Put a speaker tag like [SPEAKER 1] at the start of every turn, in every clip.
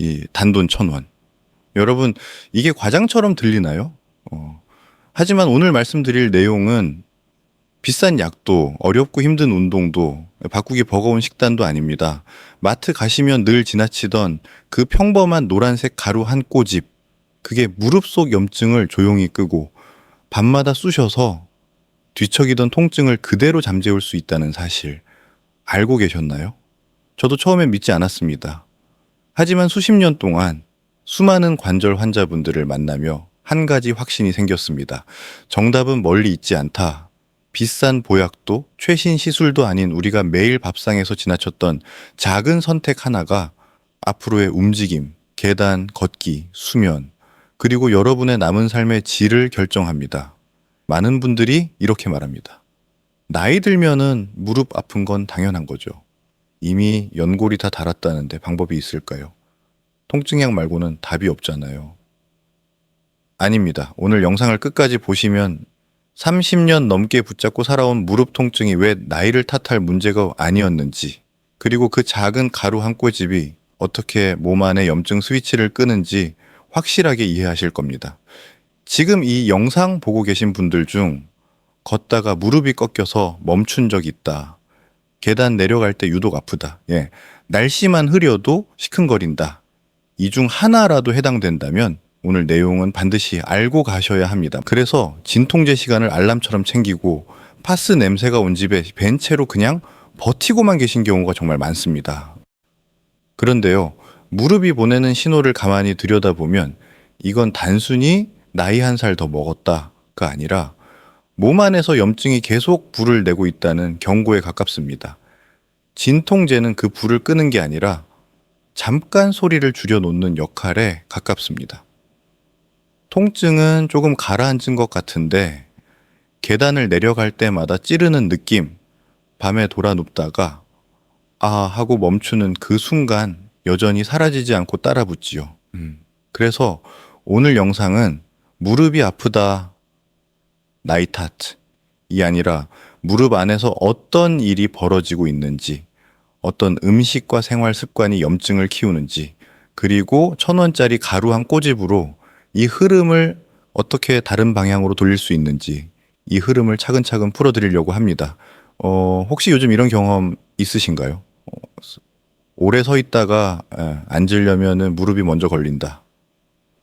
[SPEAKER 1] 이 단돈 천 원. 여러분, 이게 과장처럼 들리나요? 어. 하지만 오늘 말씀드릴 내용은 비싼 약도 어렵고 힘든 운동도 바꾸기 버거운 식단도 아닙니다. 마트 가시면 늘 지나치던 그 평범한 노란색 가루 한 꼬집. 그게 무릎 속 염증을 조용히 끄고 밤마다 쑤셔서 뒤척이던 통증을 그대로 잠재울 수 있다는 사실 알고 계셨나요? 저도 처음엔 믿지 않았습니다. 하지만 수십 년 동안 수많은 관절 환자분들을 만나며 한 가지 확신이 생겼습니다. 정답은 멀리 있지 않다. 비싼 보약도 최신 시술도 아닌 우리가 매일 밥상에서 지나쳤던 작은 선택 하나가 앞으로의 움직임, 계단, 걷기, 수면, 그리고 여러분의 남은 삶의 질을 결정합니다. 많은 분들이 이렇게 말합니다. 나이 들면은 무릎 아픈 건 당연한 거죠. 이미 연골이 다 닳았다는데 방법이 있을까요? 통증약 말고는 답이 없잖아요. 아닙니다. 오늘 영상을 끝까지 보시면 30년 넘게 붙잡고 살아온 무릎 통증이 왜 나이를 탓할 문제가 아니었는지, 그리고 그 작은 가루 한 꼬집이 어떻게 몸 안의 염증 스위치를 끄는지 확실하게 이해하실 겁니다. 지금 이 영상 보고 계신 분들 중 걷다가 무릎이 꺾여서 멈춘 적 있다. 계단 내려갈 때 유독 아프다. 예. 날씨만 흐려도 시큰거린다. 이 중 하나라도 해당된다면 오늘 내용은 반드시 알고 가셔야 합니다. 그래서 진통제 시간을 알람처럼 챙기고 파스 냄새가 온 집에 벤 채로 그냥 버티고만 계신 경우가 정말 많습니다. 그런데요, 무릎이 보내는 신호를 가만히 들여다보면 이건 단순히 나이 한 살 더 먹었다가 아니라 몸 안에서 염증이 계속 불을 내고 있다는 경고에 가깝습니다. 진통제는 그 불을 끄는 게 아니라 잠깐 소리를 줄여놓는 역할에 가깝습니다. 통증은 조금 가라앉은 것 같은데 계단을 내려갈 때마다 찌르는 느낌, 밤에 돌아 눕다가 아 하고 멈추는 그 순간 여전히 사라지지 않고 따라붙지요. 음. 그래서 오늘 영상은 무릎이 아프다 나이 탓이 아니라 무릎 안에서 어떤 일이 벌어지고 있는지, 어떤 음식과 생활 습관이 염증을 키우는지, 그리고 천 원짜리 가루 한 꼬집으로 이 흐름을 어떻게 다른 방향으로 돌릴 수 있는지, 이 흐름을 차근차근 풀어드리려고 합니다. 어, 혹시 요즘 이런 경험 있으신가요? 어, 오래 서 있다가 에, 앉으려면 무릎이 먼저 걸린다.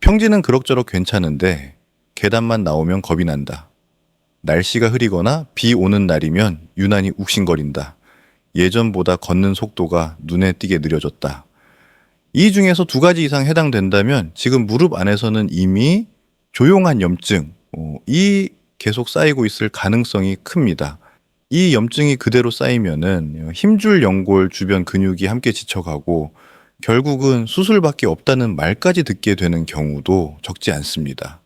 [SPEAKER 1] 평지는 그럭저럭 괜찮은데 계단만 나오면 겁이 난다. 날씨가 흐리거나 비 오는 날이면 유난히 욱신거린다. 예전보다 걷는 속도가 눈에 띄게 느려졌다. 이 중에서 두 가지 이상 해당된다면 지금 무릎 안에서는 이미 조용한 염증, 어, 이 계속 쌓이고 있을 가능성이 큽니다. 이 염증이 그대로 쌓이면은 힘줄 연골 주변 근육이 함께 지쳐가고 결국은 수술밖에 없다는 말까지 듣게 되는 경우도 적지 않습니다.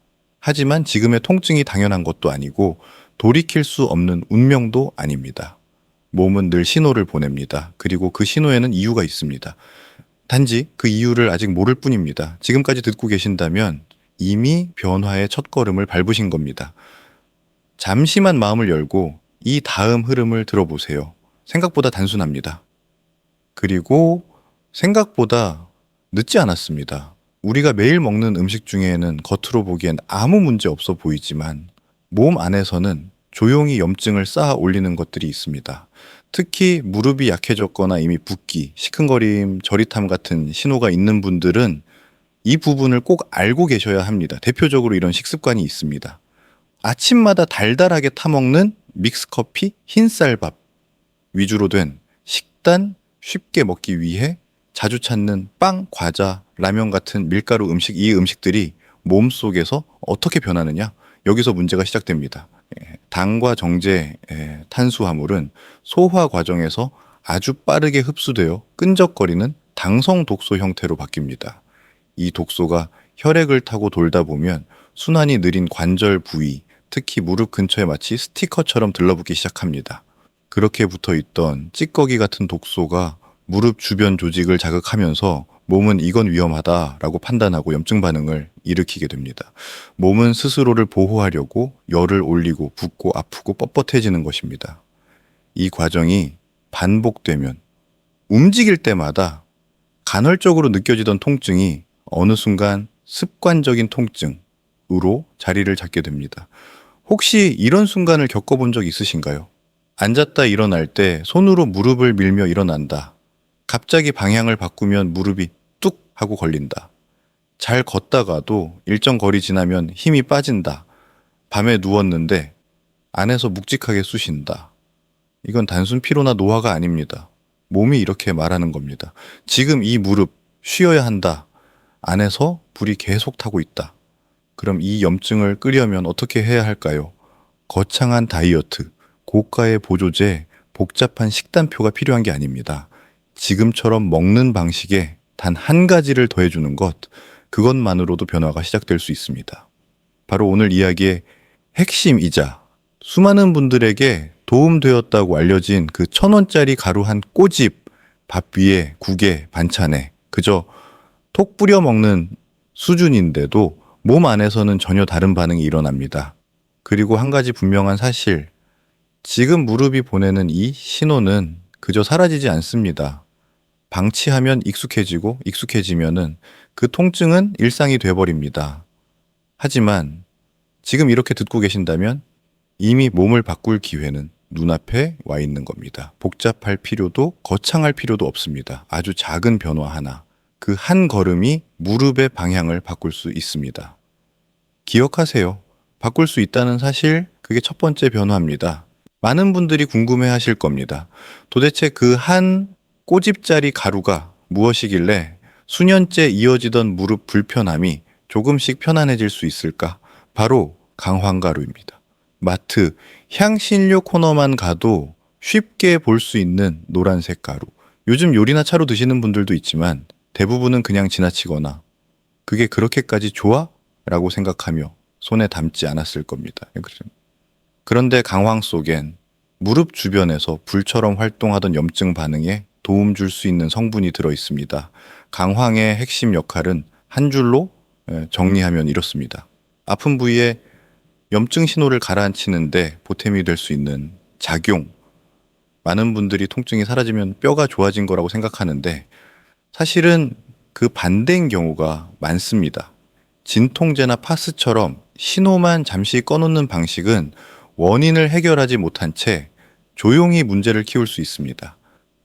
[SPEAKER 1] 하지만 지금의 통증이 당연한 것도 아니고 돌이킬 수 없는 운명도 아닙니다. 몸은 늘 신호를 보냅니다. 그리고 그 신호에는 이유가 있습니다. 단지 그 이유를 아직 모를 뿐입니다. 지금까지 듣고 계신다면 이미 변화의 첫 걸음을 밟으신 겁니다. 잠시만 마음을 열고 이 다음 흐름을 들어보세요. 생각보다 단순합니다. 그리고 생각보다 늦지 않았습니다. 우리가 매일 먹는 음식 중에는 겉으로 보기엔 아무 문제 없어 보이지만 몸 안에서는 조용히 염증을 쌓아 올리는 것들이 있습니다. 특히 무릎이 약해졌거나 이미 붓기, 시큰거림, 저릿함 같은 신호가 있는 분들은 이 부분을 꼭 알고 계셔야 합니다. 대표적으로 이런 식습관이 있습니다. 아침마다 달달하게 타먹는 믹스커피, 흰쌀밥 위주로 된 식단 쉽게 먹기 위해 자주 찾는 빵, 과자, 라면 같은 밀가루 음식 이 음식들이 몸 속에서 어떻게 변하느냐 여기서 문제가 시작됩니다. 예, 당과 정제, 예, 탄수화물은 소화 과정에서 아주 빠르게 흡수되어 끈적거리는 당성 독소 형태로 바뀝니다. 이 독소가 혈액을 타고 돌다 보면 순환이 느린 관절 부위, 특히 무릎 근처에 마치 스티커처럼 들러붙기 시작합니다. 그렇게 붙어 있던 찌꺼기 같은 독소가 무릎 주변 조직을 자극하면서 몸은 이건 위험하다라고 판단하고 염증 반응을 일으키게 됩니다. 몸은 스스로를 보호하려고 열을 올리고 붓고 아프고 뻣뻣해지는 것입니다. 이 과정이 반복되면 움직일 때마다 간헐적으로 느껴지던 통증이 어느 순간 습관적인 통증으로 자리를 잡게 됩니다. 혹시 이런 순간을 겪어본 적 있으신가요? 앉았다 일어날 때 손으로 무릎을 밀며 일어난다. 갑자기 방향을 바꾸면 무릎이 뚝 하고 걸린다. 잘 걷다가도 일정 거리 지나면 힘이 빠진다. 밤에 누웠는데 안에서 묵직하게 쑤신다. 이건 단순 피로나 노화가 아닙니다. 몸이 이렇게 말하는 겁니다. 지금 이 무릎 쉬어야 한다. 안에서 불이 계속 타고 있다. 그럼 이 염증을 끄려면 어떻게 해야 할까요? 거창한 다이어트, 고가의 보조제, 복잡한 식단표가 필요한 게 아닙니다. 지금처럼 먹는 방식에 단 한 가지를 더해주는 것, 그것만으로도 변화가 시작될 수 있습니다. 바로 오늘 이야기의 핵심이자 수많은 분들에게 도움되었다고 알려진 그 천 원짜리 가루 한 꼬집 밥 위에 국에 반찬에 그저 톡 뿌려 먹는 수준인데도 몸 안에서는 전혀 다른 반응이 일어납니다. 그리고 한 가지 분명한 사실. 지금 무릎이 보내는 이 신호는 그저 사라지지 않습니다. 방치하면 익숙해지고 익숙해지면은 그 통증은 일상이 돼버립니다. 하지만 지금 이렇게 듣고 계신다면 이미 몸을 바꿀 기회는 눈앞에 와 있는 겁니다. 복잡할 필요도 거창할 필요도 없습니다. 아주 작은 변화 하나. 그 한 걸음이 무릎의 방향을 바꿀 수 있습니다. 기억하세요. 바꿀 수 있다는 사실, 그게 첫 번째 변화입니다. 많은 분들이 궁금해 하실 겁니다. 도대체 그 한 꼬집짜리 가루가 무엇이길래 수년째 이어지던 무릎 불편함이 조금씩 편안해질 수 있을까? 바로 강황가루입니다. 마트, 향신료 코너만 가도 쉽게 볼 수 있는 노란색 가루. 요즘 요리나 차로 드시는 분들도 있지만 대부분은 그냥 지나치거나 그게 그렇게까지 좋아? 라고 생각하며 손에 담지 않았을 겁니다. 그런데 강황 속엔 무릎 주변에서 불처럼 활동하던 염증 반응에 도움 줄 수 있는 성분이 들어 있습니다. 강황의 핵심 역할은 한 줄로 예, 정리하면 이렇습니다. 아픈 부위에 염증 신호를 가라앉히는데 보탬이 될 수 있는 작용. 많은 분들이 통증이 사라지면 뼈가 좋아진 거라고 생각하는데 사실은 그 반대인 경우가 많습니다. 진통제나 파스처럼 신호만 잠시 꺼놓는 방식은 원인을 해결하지 못한 채 조용히 문제를 키울 수 있습니다.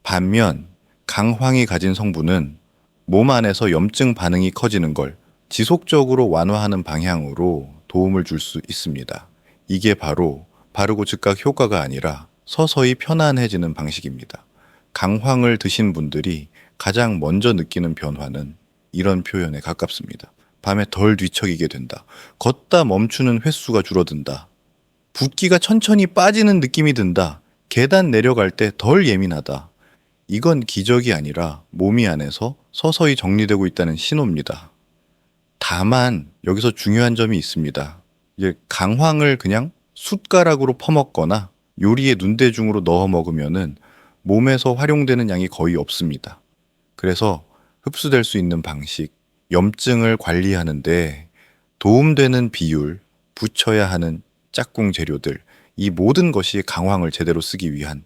[SPEAKER 1] 반면 강황이 가진 성분은 몸 안에서 염증 반응이 커지는 걸 지속적으로 완화하는 방향으로 도움을 줄 수 있습니다. 이게 바로 바르고 즉각 효과가 아니라 서서히 편안해지는 방식입니다. 강황을 드신 분들이 가장 먼저 느끼는 변화는 이런 표현에 가깝습니다. 밤에 덜 뒤척이게 된다. 걷다 멈추는 횟수가 줄어든다. 붓기가 천천히 빠지는 느낌이 든다. 계단 내려갈 때 덜 예민하다. 이건 기적이 아니라 몸이 안에서 서서히 정리되고 있다는 신호입니다. 다만 여기서 중요한 점이 있습니다. 이제 강황을 그냥 숟가락으로 퍼먹거나 요리에 눈대중으로 넣어 먹으면은 몸에서 활용되는 양이 거의 없습니다. 그래서 흡수될 수 있는 방식, 염증을 관리하는데 도움되는 비율, 붙여야 하는 짝꿍 재료들, 이 모든 것이 강황을 제대로 쓰기 위한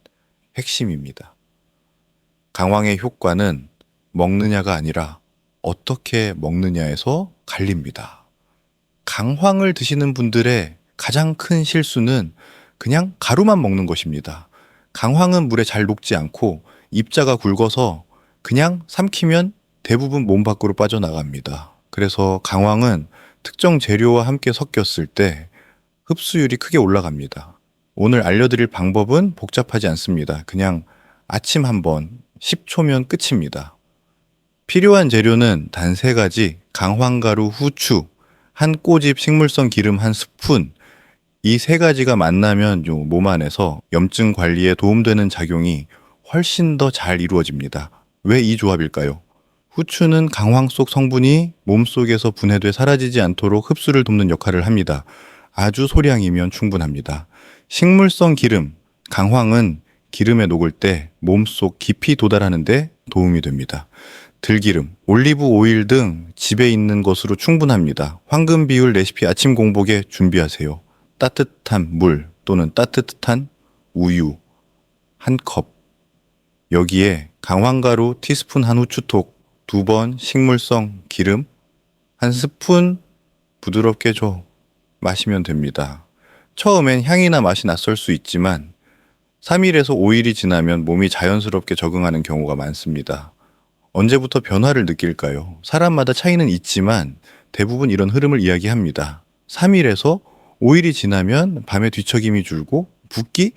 [SPEAKER 1] 핵심입니다. 강황의 효과는 먹느냐가 아니라 어떻게 먹느냐에서 갈립니다. 강황을 드시는 분들의 가장 큰 실수는 그냥 가루만 먹는 것입니다. 강황은 물에 잘 녹지 않고 입자가 굵어서 그냥 삼키면 대부분 몸 밖으로 빠져나갑니다. 그래서 강황은 특정 재료와 함께 섞였을 때 흡수율이 크게 올라갑니다. 오늘 알려드릴 방법은 복잡하지 않습니다. 그냥 아침 한번 10초면 끝입니다. 필요한 재료는 단 세 가지 강황가루, 후추, 한 꼬집 식물성 기름 한 스푼 이 세 가지가 만나면 요 몸 안에서 염증 관리에 도움되는 작용이 훨씬 더 잘 이루어집니다. 왜 이 조합일까요? 후추는 강황 속 성분이 몸 속에서 분해돼 사라지지 않도록 흡수를 돕는 역할을 합니다. 아주 소량이면 충분합니다. 식물성 기름, 강황은 기름에 녹을 때 몸속 깊이 도달하는데 도움이 됩니다. 들기름, 올리브 오일 등 집에 있는 것으로 충분합니다. 황금 비율 레시피 아침 공복에 준비하세요. 따뜻한 물 또는 따뜻한 우유 한 컵. 여기에 강황가루 티스푼 한 후추톡 두 번 식물성 기름 한 스푼 부드럽게 줘 마시면 됩니다. 처음엔 향이나 맛이 낯설 수 있지만 3일에서 5일이 지나면 몸이 자연스럽게 적응하는 경우가 많습니다. 언제부터 변화를 느낄까요? 사람마다 차이는 있지만 대부분 이런 흐름을 이야기합니다. 3일에서 5일이 지나면 밤에 뒤척임이 줄고 붓기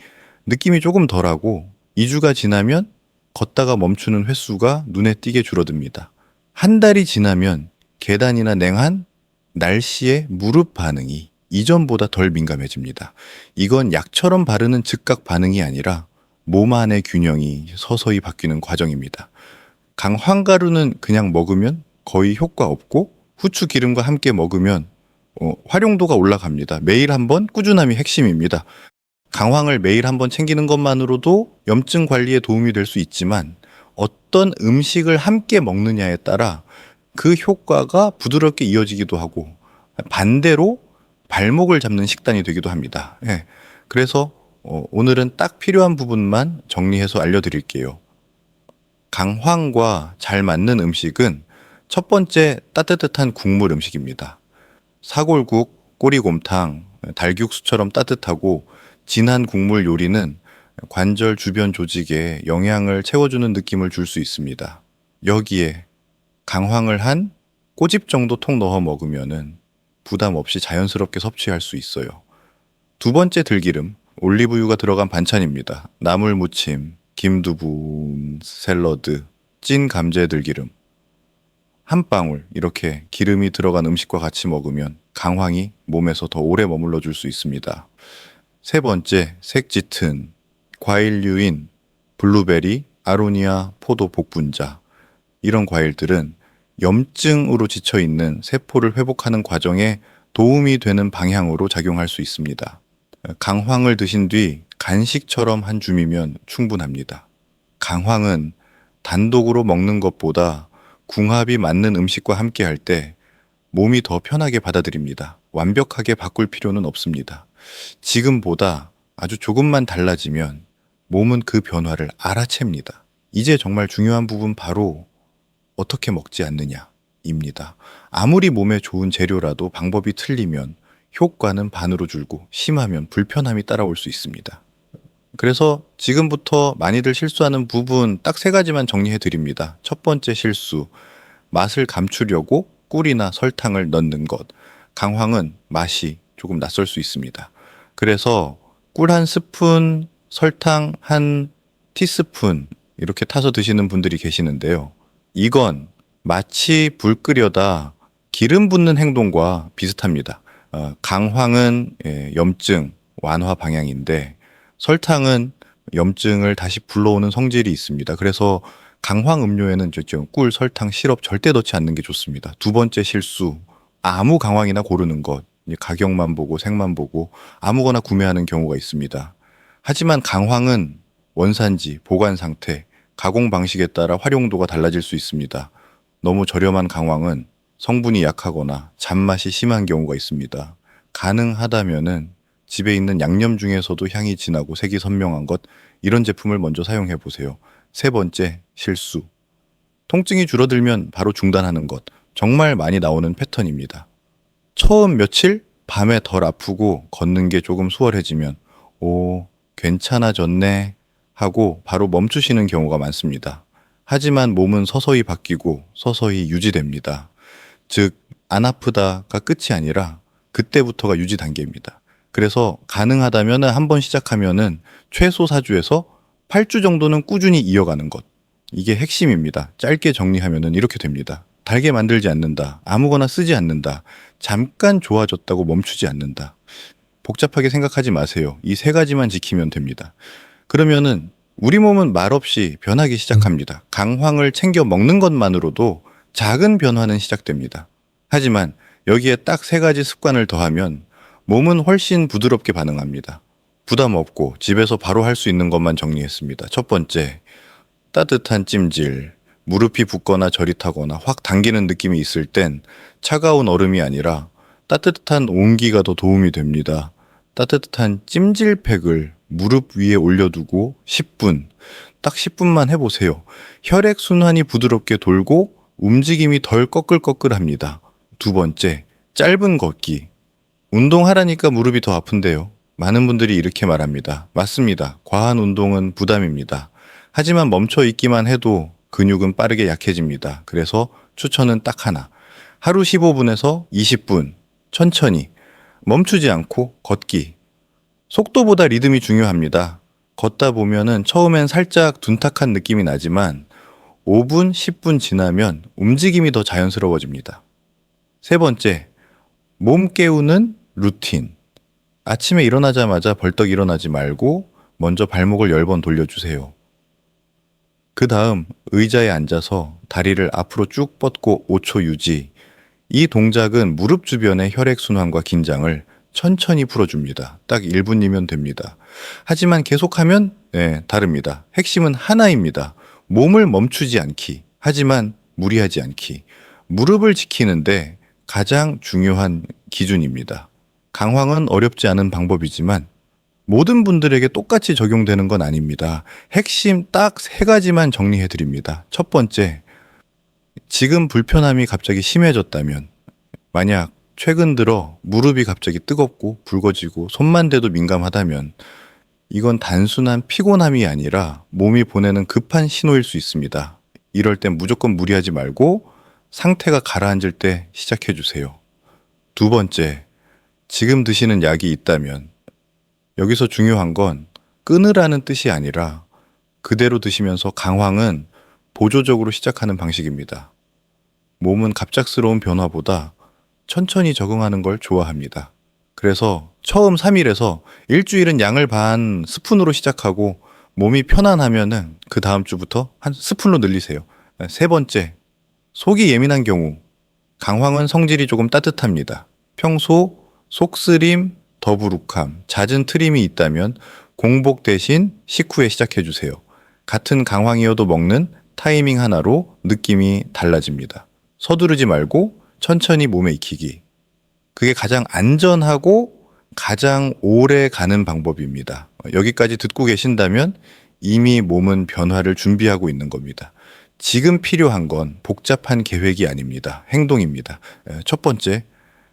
[SPEAKER 1] 느낌이 조금 덜하고 2주가 지나면 걷다가 멈추는 횟수가 눈에 띄게 줄어듭니다. 한 달이 지나면 계단이나 냉한 날씨의 무릎 반응이 이전보다 덜 민감해집니다. 이건 약처럼 바르는 즉각 반응이 아니라 몸 안의 균형이 서서히 바뀌는 과정입니다. 강 황가루는 그냥 먹으면 거의 효과 없고 후추 기름과 함께 먹으면 어, 활용도가 올라갑니다. 매일 한번 꾸준함이 핵심입니다. 강황을 매일 한번 챙기는 것만으로도 염증 관리에 도움이 될 수 있지만 어떤 음식을 함께 먹느냐에 따라 그 효과가 부드럽게 이어지기도 하고 반대로 발목을 잡는 식단이 되기도 합니다. 예. 그래서 어, 오늘은 딱 필요한 부분만 정리해서 알려드릴게요. 강황과 잘 맞는 음식은 첫 번째 따뜻한 국물 음식입니다. 사골국, 꼬리곰탕, 달육수처럼 따뜻하고 진한 국물 요리는 관절 주변 조직에 영양을 채워주는 느낌을 줄 수 있습니다. 여기에 강황을 한 꼬집 정도 통 넣어 먹으면은 부담 없이 자연스럽게 섭취할 수 있어요. 두 번째 들기름, 올리브유가 들어간 반찬입니다. 나물 무침, 김두부, 샐러드, 찐 감자 들기름. 한 방울 이렇게 기름이 들어간 음식과 같이 먹으면 강황이 몸에서 더 오래 머물러 줄 수 있습니다. 세 번째, 색짙은 과일류인 블루베리, 아로니아, 포도 복분자. 이런 과일들은 염증으로 지쳐 있는 세포를 회복하는 과정에 도움이 되는 방향으로 작용할 수 있습니다. 강황을 드신 뒤 간식처럼 한 줌이면 충분합니다. 강황은 단독으로 먹는 것보다 궁합이 맞는 음식과 함께 할 때 몸이 더 편하게 받아들입니다. 완벽하게 바꿀 필요는 없습니다. 지금보다 아주 조금만 달라지면 몸은 그 변화를 알아챕니다. 이제 정말 중요한 부분 바로 어떻게 먹지 않느냐입니다. 아무리 몸에 좋은 재료라도 방법이 틀리면 효과는 반으로 줄고 심하면 불편함이 따라올 수 있습니다. 그래서 지금부터 많이들 실수하는 부분 딱 세 가지만 정리해 드립니다. 첫 번째 실수. 맛을 감추려고 꿀이나 설탕을 넣는 것. 강황은 맛이 조금 낯설 수 있습니다. 그래서 꿀 한 스푼, 설탕 한 티스푼 이렇게 타서 드시는 분들이 계시는데요. 이건 마치 불 끓여다 기름 붓는 행동과 비슷합니다. 어, 강황은 예, 염증 완화 방향인데 설탕은 염증을 다시 불러오는 성질이 있습니다. 그래서 강황 음료에는 저 꿀, 설탕, 시럽 절대 넣지 않는 게 좋습니다. 두 번째 실수, 아무 강황이나 고르는 것, 가격만 보고 색만 보고 아무거나 구매하는 경우가 있습니다. 하지만 강황은 원산지, 보관 상태, 가공 방식에 따라 활용도가 달라질 수 있습니다. 너무 저렴한 강황은 성분이 약하거나 잔맛이 심한 경우가 있습니다. 가능하다면은 집에 있는 양념 중에서도 향이 진하고 색이 선명한 것 이런 제품을 먼저 사용해 보세요. 세 번째 실수. 통증이 줄어들면 바로 중단하는 것. 정말 많이 나오는 패턴입니다. 처음 며칠 밤에 덜 아프고 걷는 게 조금 수월해지면 오 괜찮아졌네 하고 바로 멈추시는 경우가 많습니다. 하지만 몸은 서서히 바뀌고 서서히 유지됩니다. 즉, 안 아프다가 끝이 아니라 그때부터가 유지 단계입니다. 그래서 가능하다면 한번 시작하면은 최소 4주에서 8주 정도는 꾸준히 이어가는 것. 이게 핵심입니다. 짧게 정리하면은 이렇게 됩니다. 달게 만들지 않는다. 아무거나 쓰지 않는다. 잠깐 좋아졌다고 멈추지 않는다. 복잡하게 생각하지 마세요. 이 세 가지만 지키면 됩니다. 그러면은 우리 몸은 말없이 변하기 시작합니다. 강황을 챙겨 먹는 것만으로도 작은 변화는 시작됩니다. 하지만 여기에 딱 세 가지 습관을 더하면 몸은 훨씬 부드럽게 반응합니다. 부담 없고 집에서 바로 할 수 있는 것만 정리했습니다. 첫 번째, 따뜻한 찜질. 무릎이 붓거나 저릿하거나 확 당기는 느낌이 있을 땐 차가운 얼음이 아니라 따뜻한 온기가 더 도움이 됩니다. 따뜻한 찜질팩을 무릎 위에 올려두고 10분, 딱 10분만 해보세요. 혈액순환이 부드럽게 돌고 움직임이 덜 꺼끌꺼끌합니다. 두 번째, 짧은 걷기. 운동하라니까 무릎이 더 아픈데요. 많은 분들이 이렇게 말합니다. 맞습니다. 과한 운동은 부담입니다. 하지만 멈춰 있기만 해도 근육은 빠르게 약해집니다. 그래서 추천은 딱 하나. 하루 15분에서 20분 천천히 멈추지 않고 걷기. 속도보다 리듬이 중요합니다. 걷다 보면은 처음엔 살짝 둔탁한 느낌이 나지만 5분, 10분 지나면 움직임이 더 자연스러워집니다. 세 번째, 몸 깨우는 루틴. 아침에 일어나자마자 벌떡 일어나지 말고 먼저 발목을 10번 돌려주세요. 그 다음 의자에 앉아서 다리를 앞으로 쭉 뻗고 5초 유지. 이 동작은 무릎 주변의 혈액순환과 긴장을 천천히 풀어줍니다. 딱 1분이면 됩니다. 하지만 계속하면 네, 다릅니다. 핵심은 하나입니다. 몸을 멈추지 않기. 하지만 무리하지 않기. 무릎을 지키는데 가장 중요한 기준입니다. 강황은 어렵지 않은 방법이지만 모든 분들에게 똑같이 적용되는 건 아닙니다. 핵심 딱 세 가지만 정리해 드립니다. 첫 번째, 지금 불편함이 갑자기 심해졌다면, 만약 최근 들어 무릎이 갑자기 뜨겁고 붉어지고 손만 대도 민감하다면, 이건 단순한 피곤함이 아니라 몸이 보내는 급한 신호일 수 있습니다. 이럴 땐 무조건 무리하지 말고 상태가 가라앉을 때 시작해 주세요. 두 번째, 지금 드시는 약이 있다면 여기서 중요한 건 끊으라는 뜻이 아니라 그대로 드시면서 강황은 보조적으로 시작하는 방식입니다. 몸은 갑작스러운 변화보다 천천히 적응하는 걸 좋아합니다. 그래서 처음 3일에서 일주일은 양을 반 스푼으로 시작하고 몸이 편안하면은 그 다음 주부터 한 스푼로 늘리세요. 세 번째, 속이 예민한 경우 강황은 성질이 조금 따뜻합니다. 평소 속쓰림, 더부룩함, 잦은 트림이 있다면 공복 대신 식후에 시작해 주세요. 같은 강황이어도 먹는 타이밍 하나로 느낌이 달라집니다. 서두르지 말고 천천히 몸에 익히기. 그게 가장 안전하고 가장 오래 가는 방법입니다. 여기까지 듣고 계신다면 이미 몸은 변화를 준비하고 있는 겁니다. 지금 필요한 건 복잡한 계획이 아닙니다. 행동입니다. 에, 첫 번째,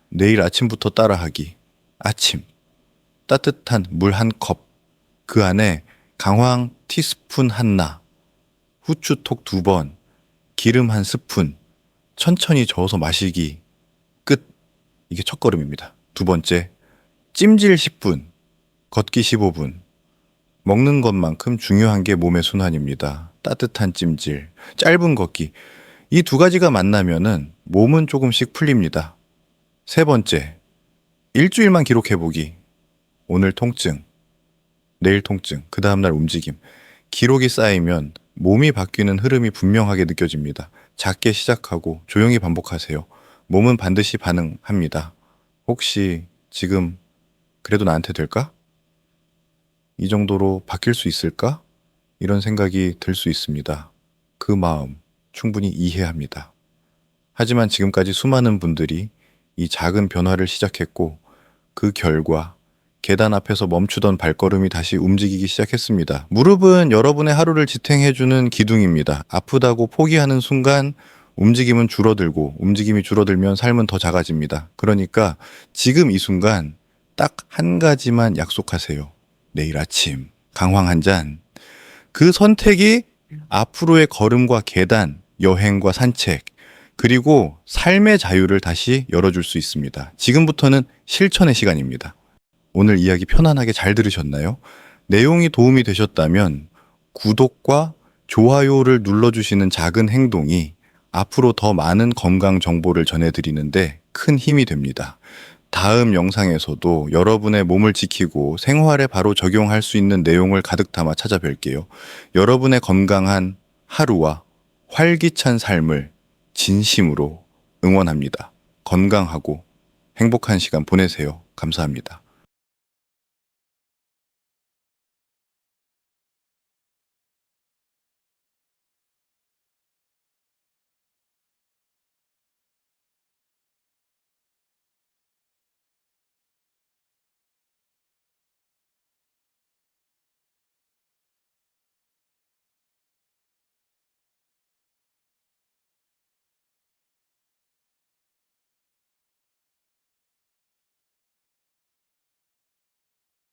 [SPEAKER 1] 내일 아침부터 따라하기. 아침. 따뜻한 물 한 컵. 그 안에 강황 티스푼 하나. 후추톡 두 번. 기름 한 스푼. 천천히 저어서 마시기. 끝. 이게 첫 걸음입니다. 두 번째, 찜질 10분. 걷기 15분. 먹는 것만큼 중요한 게 몸의 순환입니다. 따뜻한 찜질, 짧은 걷기. 이 두 가지가 만나면은 몸은 조금씩 풀립니다. 세 번째, 일주일만 기록해보기. 오늘 통증, 내일 통증, 그 다음날 움직임. 기록이 쌓이면 몸이 바뀌는 흐름이 분명하게 느껴집니다. 작게 시작하고 조용히 반복하세요. 몸은 반드시 반응합니다. 혹시 지금 그래도 나한테 될까? 이 정도로 바뀔 수 있을까? 이런 생각이 들 수 있습니다. 그 마음 충분히 이해합니다. 하지만 지금까지 수많은 분들이 이 작은 변화를 시작했고 그 결과 계단 앞에서 멈추던 발걸음이 다시 움직이기 시작했습니다. 무릎은 여러분의 하루를 지탱해주는 기둥입니다. 아프다고 포기하는 순간 움직임은 줄어들고 움직임이 줄어들면 삶은 더 작아집니다. 그러니까 지금 이 순간 딱 한 가지만 약속하세요. 내일 아침 강황 한 잔. 그 선택이 앞으로의 걸음과 계단, 여행과 산책, 그리고 삶의 자유를 다시 열어줄 수 있습니다. 지금부터는 실천의 시간입니다. 오늘 이야기 편안하게 잘 들으셨나요? 내용이 도움이 되셨다면 구독과 좋아요를 눌러주시는 작은 행동이 앞으로 더 많은 건강 정보를 전해드리는데 큰 힘이 됩니다. 다음 영상에서도 여러분의 몸을 지키고 생활에 바로 적용할 수 있는 내용을 가득 담아 찾아뵐게요. 여러분의 건강한 하루와 활기찬 삶을 진심으로 응원합니다. 건강하고 행복한 시간 보내세요. 감사합니다.